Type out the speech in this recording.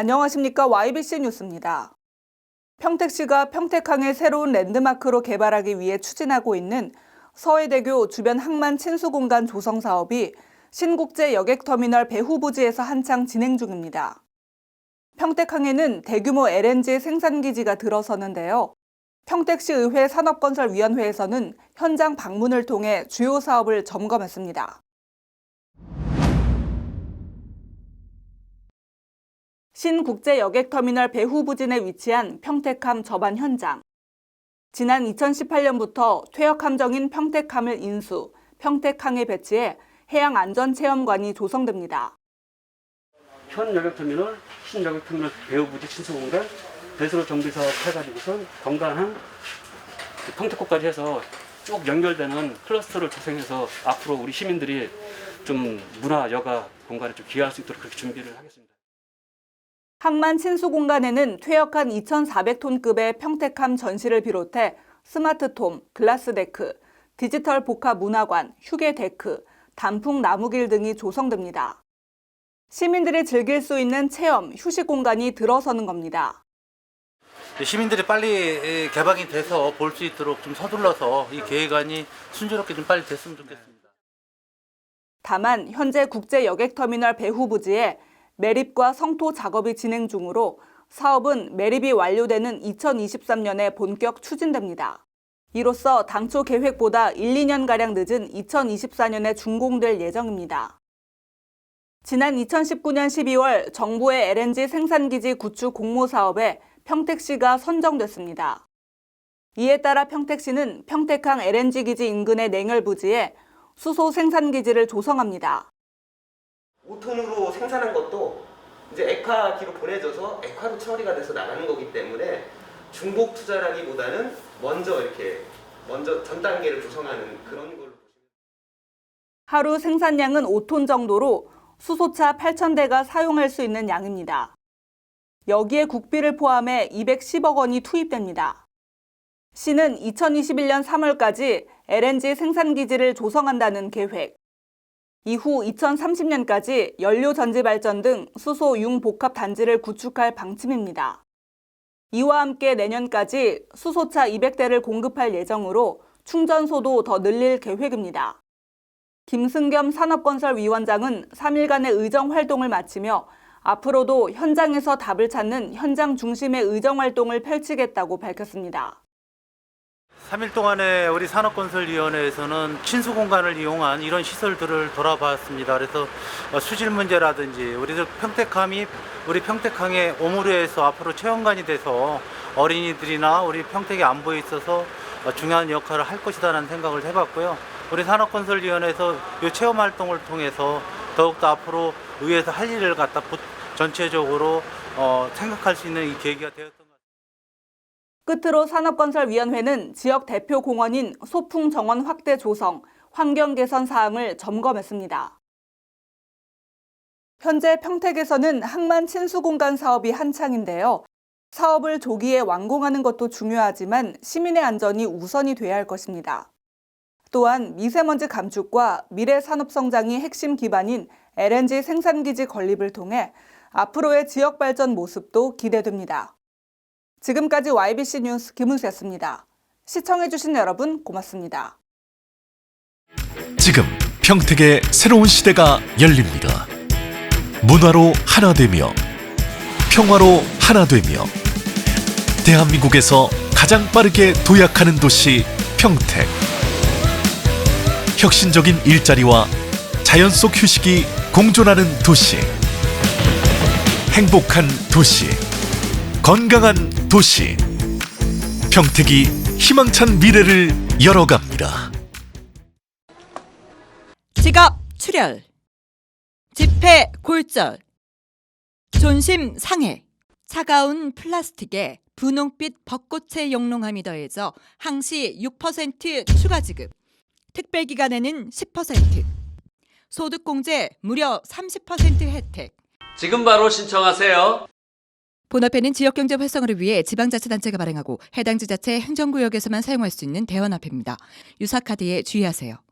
안녕하십니까 YBC 뉴스입니다. 평택시가 평택항을 새로운 랜드마크로 개발하기 위해 추진하고 있는 서해대교 주변 항만 친수 공간 조성 사업이 신국제 여객터미널 배후 부지에서 한창 진행 중입니다. 평택항에는 대규모 LNG 생산기지가 들어서는데요. 평택시 의회 산업건설위원회에서는 현장 방문을 통해 주요 사업을 점검했습니다. 신국제 여객터미널 배후 부진에 위치한 평택함 접안 현장. 지난 2018년부터 퇴역 함정인 평택함을 인수, 평택항에 배치해 해양안전체험관이 조성됩니다. 현 여객터미널, 신여객터미널 배후부지 친수공간, 배수로 정비사업 해가지고선 건강한 평택호까지 해서 쭉 연결되는 클러스터를 조성해서 앞으로 우리 시민들이 좀 문화, 여가 공간에 좀 기여할 수 있도록 그렇게 준비를 하겠습니다. 항만 친수 공간에는 퇴역한 2,400톤급의 평택함 전시를 비롯해 스마트톰, 글라스 데크, 디지털 복합 문화관, 휴게 데크, 단풍 나무길 등이 조성됩니다. 시민들이 즐길 수 있는 체험, 휴식 공간이 들어서는 겁니다. 시민들이 빨리 개방이 돼서 볼 수 있도록 좀 서둘러서 이 계획안이 순조롭게 좀 빨리 됐으면 좋겠습니다. 다만 현재 국제 여객터미널 배후 부지에 매립과 성토 작업이 진행 중으로 사업은 매립이 완료되는 2023년에 본격 추진됩니다. 이로써 당초 계획보다 1, 2년가량 늦은 2024년에 준공될 예정입니다. 지난 2019년 12월 정부의 LNG 생산기지 구축 공모 사업에 평택시가 선정됐습니다. 이에 따라 평택시는 평택항 LNG 기지 인근의 냉열 부지에 수소 생산기지를 조성합니다. 5톤으로 생산한 것도 이제 액화기로 보내져서 액화로 처리가 돼서 나가는 거기 때문에 중복 투자라기보다는 먼저 이렇게 먼저 전 단계를 조성하는 그런 걸로 하루 생산량은 5톤 정도로 수소차 8,000대가 사용할 수 있는 양입니다. 여기에 국비를 포함해 210억 원이 투입됩니다. 시는 2021년 3월까지 LNG 생산기지를 조성한다는 계획. 이후 2030년까지 연료 전지 발전 등 수소 융 복합 단지를 구축할 방침입니다. 이와 함께 내년까지 수소차 200대를 공급할 예정으로 충전소도 더 늘릴 계획입니다. 김승겸 산업건설위원장은 3일간의 의정 활동을 마치며 앞으로도 현장에서 답을 찾는 현장 중심의 의정 활동을 펼치겠다고 밝혔습니다. 3일 동안에 우리 산업건설위원회에서는 친수 공간을 이용한 이런 시설들을 돌아봤습니다. 그래서 어, 수질 문제라든지 우리들 평택함이 우리 평택항의 오므려에서 앞으로 체험관이 돼서 어린이들이나 우리 평택의 안보에 있어서 어, 중요한 역할을 할 것이다라는 생각을 해봤고요. 우리 산업건설위원회에서 이 체험 활동을 통해서 더욱더 앞으로 의회에서 할 일을 갖다 부- 전체적으로 어, 생각할 수 있는 이 계기가 되었던. 끝으로 산업건설위원회는 지역 대표 공원인 소풍 정원 확대 조성, 환경 개선 사항을 점검했습니다. 현재 평택에서는 항만 친수 공간 사업이 한창인데요. 사업을 조기에 완공하는 것도 중요하지만 시민의 안전이 우선이 돼야 할 것입니다. 또한 미세먼지 감축과 미래 산업 성장이 핵심 기반인 LNG 생산기지 건립을 통해 앞으로의 지역 발전 모습도 기대됩니다. 지금까지 YBC 뉴스 김은수였습니다. 시청해주신 여러분 고맙습니다. 지금 평택의 새로운 시대가 열립니다. 문화로 하나 되며 평화로 하나 되며 대한민국에서 가장 빠르게 도약하는 도시 평택. 혁신적인 일자리와 자연 속 휴식이 공존하는 도시. 행복한 도시. 건강한 도시. 평택이 희망찬 미래를 열어갑니다. 지갑 출혈, 집회 골절, 존심 상해, 차가운 플라스틱에 분홍빛 벚꽃의 영롱함이 더해져 항시 6% 추가 지급, 특별 기간에는 10%, 소득공제 무려 30% 혜택. 지금 바로 신청하세요. 본화폐는 지역경제 활성화를 위해 지방자치단체가 발행하고 해당 지자체 행정구역에서만 사용할 수 있는 대환화폐입니다. 유사카드에 주의하세요.